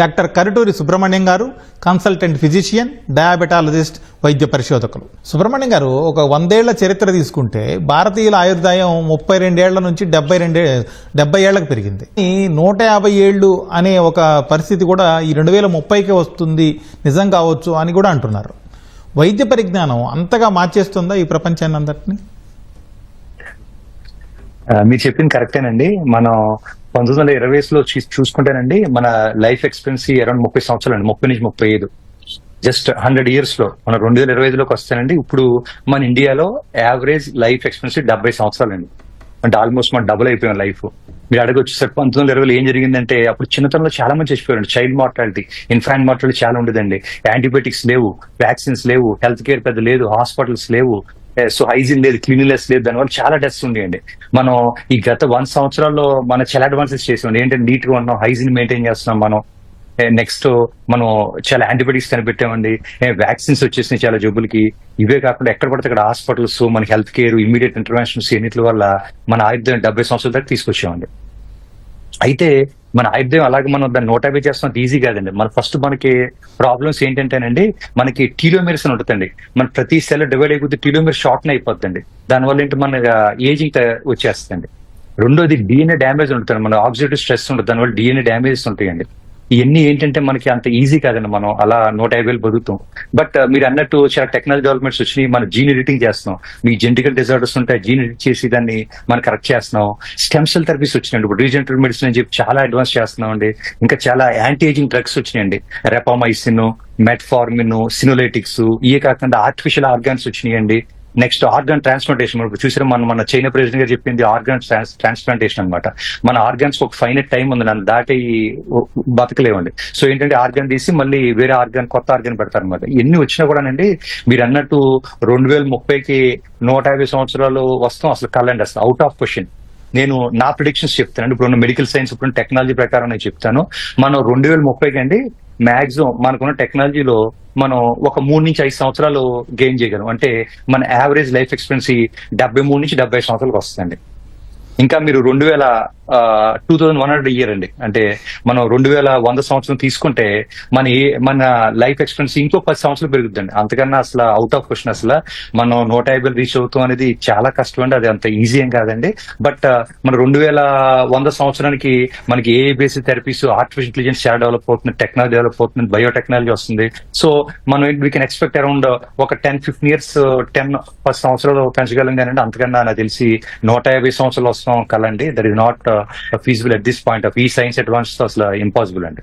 Doctor Karuturi Subrahmanyam గారు consultant physician diabetologist వైద్య పరిశోధకులు. సుబ్రహ్మణ్యం గారు ఒక వందేళ్ళ చరిత్ర తీసుకుంటే భారతీయుల ఆయుర్దాయం ముప్పై రెండేళ్ళ నుంచి డెబ్బై రెండే డెబ్బై ఏళ్ళకు పెరిగింది. ఈ నూట యాభై ఏళ్ళు అనే ఒక పరిస్థితి కూడా ఈ రెండు వేల ముప్పైకి వస్తుంది నిజం కావచ్చు అని కూడా అంటున్నారు. వైద్య పరిజ్ఞానం అంతగా మార్చేస్తుందా ఈ ప్రపంచాన్ని అందరినీ మీరు చెప్పింది కరెక్టేనండి. మనం పంతొమ్మిది వందల ఇరవై లో చూసుకుంటేనండి మన లైఫ్ ఎక్స్పెన్సీ అరౌండ్ ముప్పై సంవత్సరాలు అండి ముప్పై నుంచి ముప్పై ఐదు. జస్ట్ హండ్రెడ్ ఇయర్స్లో మన రెండు వేల ఇరవై ఐదులోకి వస్తానండి. ఇప్పుడు మన ఇండియాలో యావరేజ్ లైఫ్ ఎక్స్పెన్సీ డెబ్బై సంవత్సరాలండి. అంటే ఆల్మోస్ట్ మన డబుల్ అయిపోయాం లైఫ్. మీరు అడగొచ్చు సార్ పంతొమ్మిది వందల ఇరవైలో ఏం జరిగిందంటే అప్పుడు చిన్నతనంలో చాలా మంది చచ్చిపోయారు చైల్డ్ మార్టాలిటీ ఇన్ఫాంట్ మార్టాలిటీ చాలా ఉండేదండి. యాంటీబయాటిక్స్ లేవు వ్యాక్సిన్స్ లేవు హెల్త్ కేర్ పెద్ద లేదు హాస్పిటల్స్ లేవు సో హైజీన్ లేదు క్లీన్లెస్ లేదు దానివల్ల చాలా డస్ట్ ఉండేయండి. మనం ఈ గత వన్ సంవత్సరాల్లో మన చాలా అడ్వాన్సెస్ చేసాం ఏంటంటే నీట్గా ఉన్నాం హైజీన్ మెయింటైన్ చేస్తున్నాం మనం. నెక్స్ట్ మనం చాలా యాంటీబయాటిక్స్ కనిపెట్టామండి. వ్యాక్సిన్స్ వచ్చేసినాయి చాలా జబ్బులకి. ఇవే కాకుండా ఎక్కడ పడితే అక్కడ హాస్పిటల్స్ మన హెల్త్ కేర్ ఇమీడియట్ ఇంటర్వెన్షన్స్ ఎన్నిటి వల్ల మన ఆయుధం డెబ్బై సంవత్సరాల దాకా తీసుకొచ్చామండి. అయితే మన ఆయుర్దాయం అలాగే మనం దాన్ని నూట యాభై చేస్తున్నది ఈజీ కాదండి. మన ఫస్ట్ మనకి ప్రాబ్లమ్స్ ఏంటంటేనండి మనకి టీలోమీర్స్ అని ఉంటుందండి. మన ప్రతి సెల్ డివైడ్ అయిపోతే టీలోమీర్ షార్ట్ అయిపోతుందండి దానివల్ల ఏంటి మన ఏజింగ్ వచ్చేస్తుంది రెండోది డిఎన్ఏ డ్యామేజ్ ఉంటుంది మన ఆక్సిడేటివ్ స్ట్రెస్ ఉంటుంది దానివల్ల డిఎన్ఏ డ్యామేజెస్ ఉంటాయండి ఇవన్నీ ఏంటంటే మనకి అంత ఈజీ కాదండి మనం. అలా నూట యాభై వేలు బతుకుతాం. బట్ uh, మీరు అన్నట్టు చాలా టెక్నాలజీ డెవలప్మెంట్స్ వచ్చినాయి. మన జీన్ ఎడిటింగ్ చేస్తున్నాం. మీ జెనటికల్ డిజార్డర్స్ ఉంటే జీన్ ఎడిట్ చేసి దాన్ని మనం కరెక్ట్ చేస్తున్నాం. స్టెమ్ సెల్ థెరపీస్ వచ్చినాయండి. ఇప్పుడు రీజెంటల్ మెడిసిన్ అని చెప్పి చాలా అడ్వాన్స్ చేస్తున్నాం అండి ఇంకా చాలా యాంటీ ఏజింగ్ డ్రగ్స్ వచ్చినాయండి. రెపామైసిన్ మెట్ఫార్మిన్ సినోలైటిక్స్ ఇవే కాకుండా ఆర్టిఫిషియల్ ఆర్గాన్స్ వచ్చినాయండి. నెక్స్ట్ ఆర్గాన్ ట్రాన్స్ప్లాంటేషన్ ఇప్పుడు చూసారా మనం మన చైనా ప్రెసిడెంట్ గారు చెప్పింది ఆర్గాన్ ట్రాన్స్ప్లాంటేషన్ అన్నమాట. మన ఆర్గాన్స్ ఒక ఫైనట్ టైం ఉంది నన్ను దాటి బతకలేవండి. సో ఏంటంటే ఆర్గాన్ తీసి మళ్ళీ వేరే ఆర్గాన్ కొత్త ఆర్గాన్ పెడతారు అనమాట ఎన్ని వచ్చినా కూడానండి మీరు అన్నట్టు రెండు వేల ముప్పైకి నూట యాభై సంవత్సరాలు వస్తాం అసలు కలండి అసలు అవుట్ ఆఫ్ క్వశ్చన్ నేను నా ప్రిడిక్షన్స్ చెప్తాను ఇప్పుడు మెడికల్ సైన్స్ ఇప్పుడు టెక్నాలజీ ప్రకారం నేను చెప్తాను. మనం రెండు వేల ముప్పైకి అండి మాక్సిమం మనకున్న టెక్నాలజీలో మనం ఒక మూడు నుంచి ఐదు సంవత్సరాలు గెయిన్ చేయగలం. అంటే మన యావరేజ్ లైఫ్ ఎక్స్పెన్సీ డెబ్బై మూడు నుంచి డెబ్బై సంవత్సరాలకు వస్తుందండి. ఇంకా మీరు రెండు వేల two thousand one hundred year అండి. అంటే మనం రెండు వేల వంద సంవత్సరం తీసుకుంటే మన ఏ మన లైఫ్ ఎక్స్పెన్స్ ఇంకో పది సంవత్సరాలు పెరుగుతుందండి. అంతకన్నా అసలు అవుట్ ఆఫ్ క్వశ్చన్ అసలు. మనం నూట యాభై రీచ్ అవుతాం అనేది చాలా కష్టం అండి. అది అంత ఈజీ ఏం కాదండి. బట్ మన రెండు వేల వంద సంవత్సరానికి మనకి ఏ బేసిక్ థెరపీస్ ఆర్టిఫిషియల్ ఇంటెలిజెన్స్ చాలా డెవలప్ అవుతుంది టెక్నాలజీ డెవలప్ అవుతుంది బయోటెక్నాలజీ వస్తుంది. సో మనం వీ కెన్ ఎక్స్పెక్ట్ అరౌండ్ ఒక టెన్ ఫిఫ్టీన్ ఇయర్స్ టెన్ పది సంవత్సరాలు పెంచగలం కానీ అంతకన్నా నాకు తెలిసి నూట యాభై సంవత్సరాలు వస్తాం కలండి. That is not feasible at this point of ఈ సైన్స్ అడ్వాన్స్ అసలు ఇంపాసిబుల్ అండి.